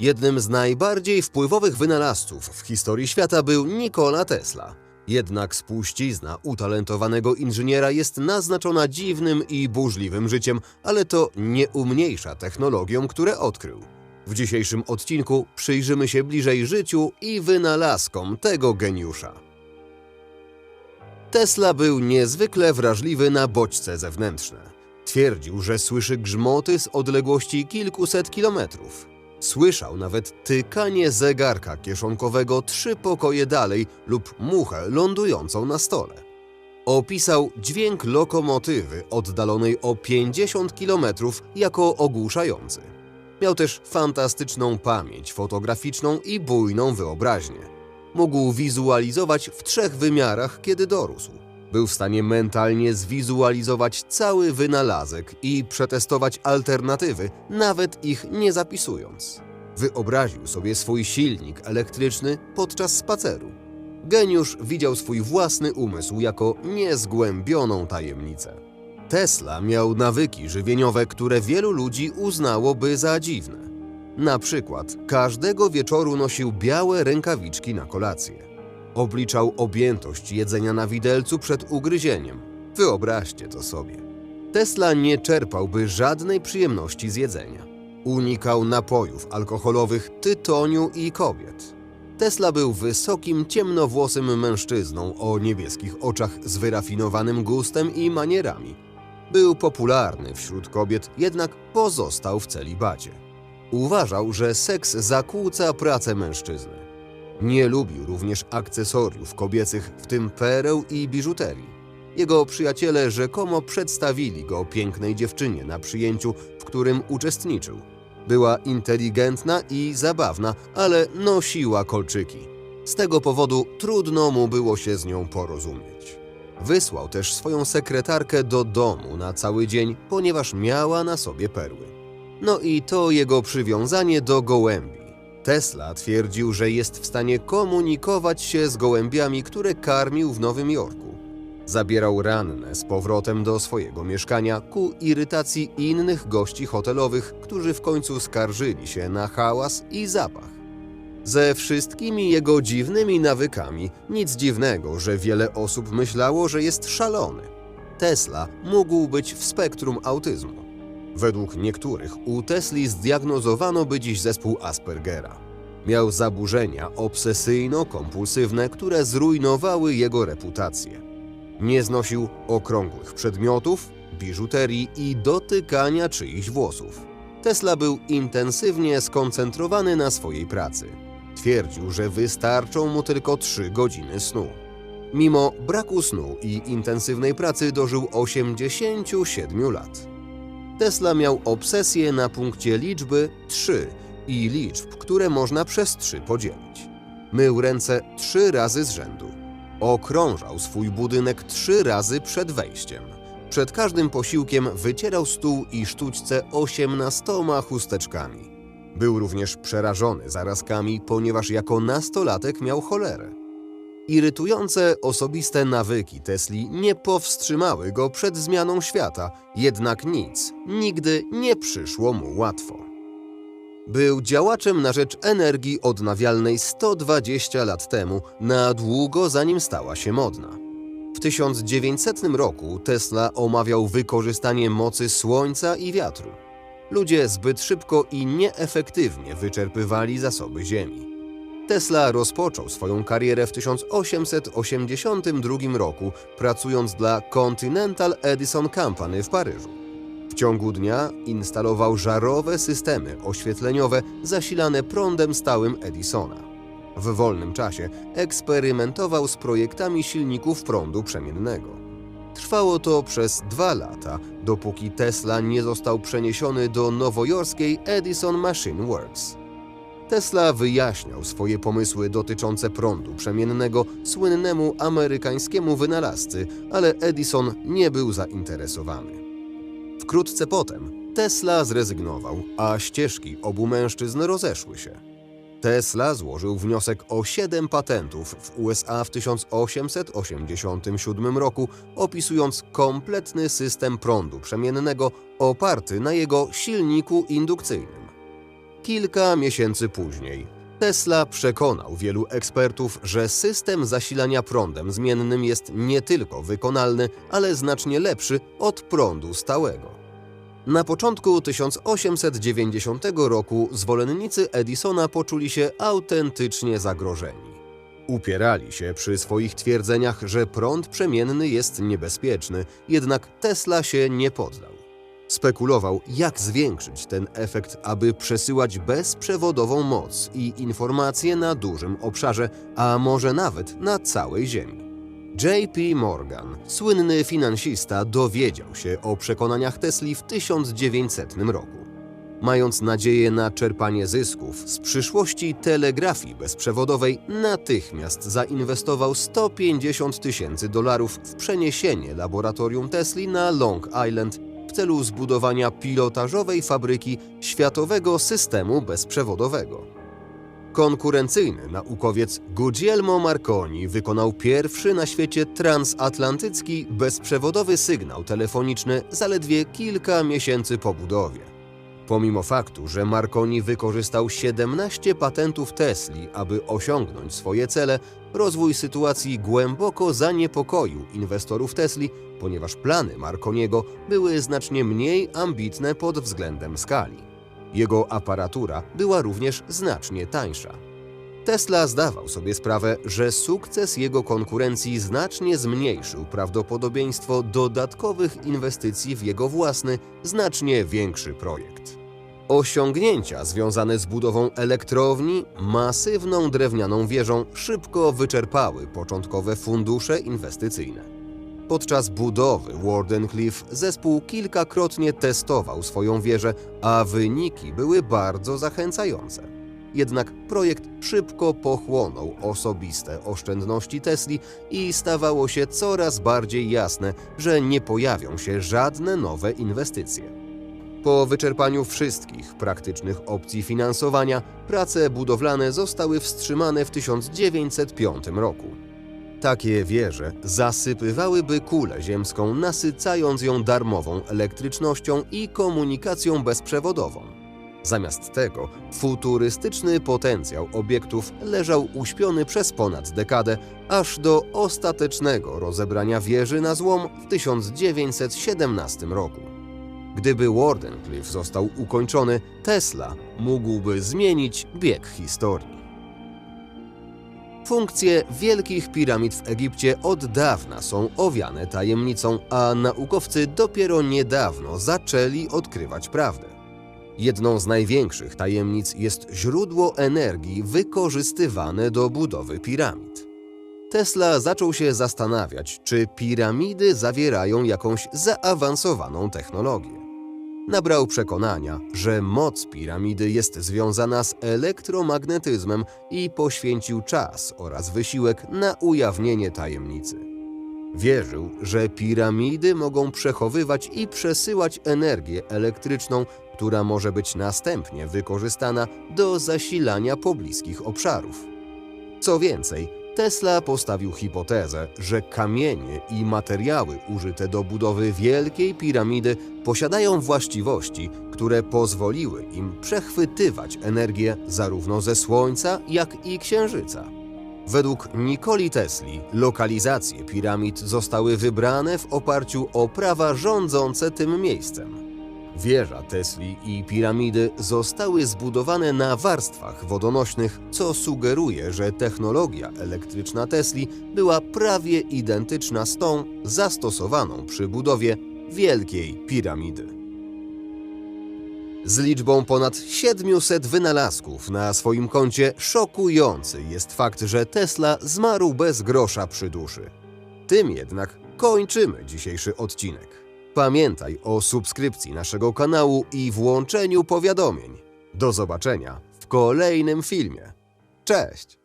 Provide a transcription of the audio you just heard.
Jednym z najbardziej wpływowych wynalazców w historii świata był Nikola Tesla. Jednak spuścizna utalentowanego inżyniera jest naznaczona dziwnym i burzliwym życiem, ale to nie umniejsza technologiom, które odkrył. W dzisiejszym odcinku przyjrzymy się bliżej życiu i wynalazkom tego geniusza. Tesla był niezwykle wrażliwy na bodźce zewnętrzne. Twierdził, że słyszy grzmoty z odległości kilkuset kilometrów. Słyszał nawet tykanie zegarka kieszonkowego trzy pokoje dalej lub muchę lądującą na stole. Opisał dźwięk lokomotywy oddalonej o 50 kilometrów jako ogłuszający. Miał też fantastyczną pamięć fotograficzną i bujną wyobraźnię. Mógł wizualizować w trzech wymiarach, kiedy dorósł. Był w stanie mentalnie zwizualizować cały wynalazek i przetestować alternatywy, nawet ich nie zapisując. Wyobraził sobie swój silnik elektryczny podczas spaceru. Geniusz widział swój własny umysł jako niezgłębioną tajemnicę. Tesla miał nawyki żywieniowe, które wielu ludzi uznałoby za dziwne. Na przykład każdego wieczoru nosił białe rękawiczki na kolację. Obliczał objętość jedzenia na widelcu przed ugryzieniem. Wyobraźcie to sobie. Tesla nie czerpałby żadnej przyjemności z jedzenia. Unikał napojów alkoholowych, tytoniu i kobiet. Tesla był wysokim, ciemnowłosym mężczyzną o niebieskich oczach z wyrafinowanym gustem i manierami. Był popularny wśród kobiet, jednak pozostał w celibacie. Uważał, że seks zakłóca pracę mężczyzny. Nie lubił również akcesoriów kobiecych, w tym pereł i biżuterii. Jego przyjaciele rzekomo przedstawili go pięknej dziewczynie na przyjęciu, w którym uczestniczył. Była inteligentna i zabawna, ale nosiła kolczyki. Z tego powodu trudno mu było się z nią porozumieć. Wysłał też swoją sekretarkę do domu na cały dzień, ponieważ miała na sobie perły. No i to jego przywiązanie do gołębi. Tesla twierdził, że jest w stanie komunikować się z gołębiami, które karmił w Nowym Jorku. Zabierał ranne z powrotem do swojego mieszkania ku irytacji innych gości hotelowych, którzy w końcu skarżyli się na hałas i zapach. Ze wszystkimi jego dziwnymi nawykami nic dziwnego, że wiele osób myślało, że jest szalony. Tesla mógł być w spektrum autyzmu. Według niektórych u Tesli zdiagnozowano by dziś zespół Aspergera. Miał zaburzenia obsesyjno-kompulsywne, które zrujnowały jego reputację. Nie znosił okrągłych przedmiotów, biżuterii i dotykania czyichś włosów. Tesla był intensywnie skoncentrowany na swojej pracy. Twierdził, że wystarczą mu tylko 3 godziny snu. Mimo braku snu i intensywnej pracy dożył 87 lat. Tesla miał obsesję na punkcie liczby 3 i liczb, które można przez 3 podzielić. Mył ręce 3 razy z rzędu. Okrążał swój budynek 3 razy przed wejściem. Przed każdym posiłkiem wycierał stół i sztućce 18 chusteczkami. Był również przerażony zarazkami, ponieważ jako nastolatek miał cholerę. Irytujące osobiste nawyki Tesli nie powstrzymały go przed zmianą świata, jednak nic nigdy nie przyszło mu łatwo. Był działaczem na rzecz energii odnawialnej 120 lat temu, na długo zanim stała się modna. W 1900 roku Tesla omawiał wykorzystanie mocy słońca i wiatru. Ludzie zbyt szybko i nieefektywnie wyczerpywali zasoby Ziemi. Tesla rozpoczął swoją karierę w 1882 roku, pracując dla Continental Edison Company w Paryżu. W ciągu dnia instalował żarowe systemy oświetleniowe zasilane prądem stałym Edisona. W wolnym czasie eksperymentował z projektami silników prądu przemiennego. Trwało to przez dwa lata, dopóki Tesla nie został przeniesiony do nowojorskiej Edison Machine Works. Tesla wyjaśniał swoje pomysły dotyczące prądu przemiennego słynnemu amerykańskiemu wynalazcy, ale Edison nie był zainteresowany. Wkrótce potem Tesla zrezygnował, a ścieżki obu mężczyzn rozeszły się. Tesla złożył wniosek o 7 patentów w USA w 1887 roku, opisując kompletny system prądu przemiennego oparty na jego silniku indukcyjnym. Kilka miesięcy później Tesla przekonał wielu ekspertów, że system zasilania prądem zmiennym jest nie tylko wykonalny, ale znacznie lepszy od prądu stałego. Na początku 1890 roku zwolennicy Edisona poczuli się autentycznie zagrożeni. Upierali się przy swoich twierdzeniach, że prąd przemienny jest niebezpieczny, jednak Tesla się nie poddał. Spekulował, jak zwiększyć ten efekt, aby przesyłać bezprzewodową moc i informacje na dużym obszarze, a może nawet na całej Ziemi. J.P. Morgan, słynny finansista, dowiedział się o przekonaniach Tesli w 1900 roku. Mając nadzieję na czerpanie zysków z przyszłości telegrafii bezprzewodowej, natychmiast zainwestował 150 tysięcy dolarów w przeniesienie laboratorium Tesli na Long Island celu zbudowania pilotażowej fabryki światowego systemu bezprzewodowego. Konkurencyjny naukowiec Guglielmo Marconi wykonał pierwszy na świecie transatlantycki bezprzewodowy sygnał telefoniczny zaledwie kilka miesięcy po budowie. Pomimo faktu, że Marconi wykorzystał 17 patentów Tesli, aby osiągnąć swoje cele, rozwój sytuacji głęboko zaniepokoił inwestorów Tesli, ponieważ plany Marconiego były znacznie mniej ambitne pod względem skali. Jego aparatura była również znacznie tańsza. Tesla zdawał sobie sprawę, że sukces jego konkurencji znacznie zmniejszył prawdopodobieństwo dodatkowych inwestycji w jego własny, znacznie większy projekt. Osiągnięcia związane z budową elektrowni, masywną drewnianą wieżą szybko wyczerpały początkowe fundusze inwestycyjne. Podczas budowy Wardenclyffe zespół kilkakrotnie testował swoją wieżę, a wyniki były bardzo zachęcające. Jednak projekt szybko pochłonął osobiste oszczędności Tesli i stawało się coraz bardziej jasne, że nie pojawią się żadne nowe inwestycje. Po wyczerpaniu wszystkich praktycznych opcji finansowania, prace budowlane zostały wstrzymane w 1905 roku. Takie wieże zasypywałyby kulę ziemską, nasycając ją darmową elektrycznością i komunikacją bezprzewodową. Zamiast tego futurystyczny potencjał obiektów leżał uśpiony przez ponad dekadę, aż do ostatecznego rozebrania wieży na złom w 1917 roku. Gdyby Wardenclyffe został ukończony, Tesla mógłby zmienić bieg historii. Funkcje wielkich piramid w Egipcie od dawna są owiane tajemnicą, a naukowcy dopiero niedawno zaczęli odkrywać prawdę. Jedną z największych tajemnic jest źródło energii wykorzystywane do budowy piramid. Tesla zaczął się zastanawiać, czy piramidy zawierają jakąś zaawansowaną technologię nabrał przekonania, że moc piramidy jest związana z elektromagnetyzmem i poświęcił czas oraz wysiłek na ujawnienie tajemnicy. Wierzył, że piramidy mogą przechowywać i przesyłać energię elektryczną, która może być następnie wykorzystana do zasilania pobliskich obszarów. Co więcej, Tesla postawił hipotezę, że kamienie i materiały użyte do budowy Wielkiej Piramidy posiadają właściwości, które pozwoliły im przechwytywać energię zarówno ze Słońca, jak i Księżyca. Według Nikoli Tesli lokalizacje piramid zostały wybrane w oparciu o prawa rządzące tym miejscem. Wieża Tesli i piramidy zostały zbudowane na warstwach wodonośnych, co sugeruje, że technologia elektryczna Tesli była prawie identyczna z tą zastosowaną przy budowie Wielkiej Piramidy. Z liczbą ponad 700 wynalazków na swoim koncie szokujący jest fakt, że Tesla zmarł bez grosza przy duszy. Tym jednak kończymy dzisiejszy odcinek. Pamiętaj o subskrypcji naszego kanału i włączeniu powiadomień. Do zobaczenia w kolejnym filmie. Cześć!